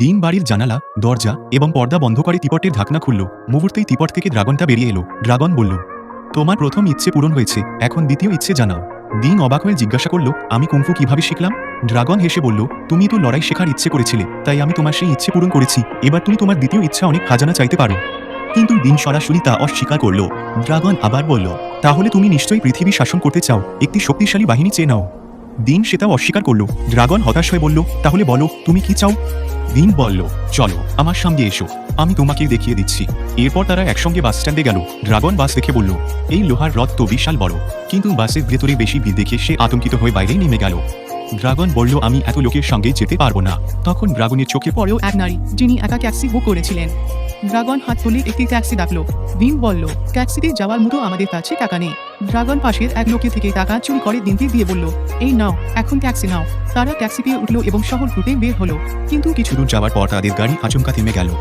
Dean বাড়ির জানালা, দরজা এবং পর্দা বন্ধ করে তিপটের ঢাকনা খুলল। মুহূর্তেই তিপট থেকে ড্রাগনটা বেরিয়ে এলো। ড্রাগন বলল, তোমার প্রথম ইচ্ছে পূরণ হয়েছে, এখন দ্বিতীয় ইচ্ছে জানাও। দিন অবাক হয়ে জিজ্ঞাসা করল, আমি কুংফু কীভাবে শিখলাম? ড্রাগন হেসে বলল, তুমি তো লড়াই শেখার ইচ্ছে করেছিলে, তাই আমি তোমার সেই ইচ্ছে পূরণ করেছি। এবার তুমি তোমার দ্বিতীয় ইচ্ছা অনেক খাজানা চাইতে পারো। কিন্তু দিন সরাসরি তা অস্বীকার করল। ড্রাগন আবার বলল, তাহলে তুমি নিশ্চয়ই পৃথিবী শাসন করতে চাও। একটি শক্তিশালী বাহিনী চেয়ে নাও। দিন সেটাও অস্বীকার করল। ড্রাগন হতাশ হয়ে বলল, তাহলে বলো, তুমি কি চাও? দিন বলল, চলো, আমার সঙ্গে এসো, আমি তোমাকে দেখিয়ে দিচ্ছি। এরপর তারা একসঙ্গে বাস স্ট্যান্ডে গেল। ড্রাগন বাস দেখে বলল, এই লোহার রথ তো বিশাল বড়। কিন্তু বাসের ভেতরে বেশি ভিড় দেখে সে আতঙ্কিত হয়ে বাইরে নেমে গেল। ড্রাগন বলল, আমি এত লোকের সঙ্গে যেতে পারব না। তখন ড্রাগনের চোখে পড়ে পরেও এক নারী, যিনি একা ট্যাক্সি বুক করেছিলেন। ড্রাগন হাত তুলে একটি ট্যাক্সি ডাকলো। ভীম বলল, ট্যাক্সিতে যাওয়ার মতো আমাদের কাছে টাকা নেই। ড্রাগন পাশের এক লোকের থেকে টাকা চুরি করে দিনটি দিয়ে বলল, এই নাও, এখন ট্যাক্সি নাও। তারা ট্যাক্সি পেয়ে উঠল এবং শহর ঘুরতে বের হলো। কিন্তু কিছু দূর যাওয়ার পর তাদের গাড়ি আচমকা থেমে গেল।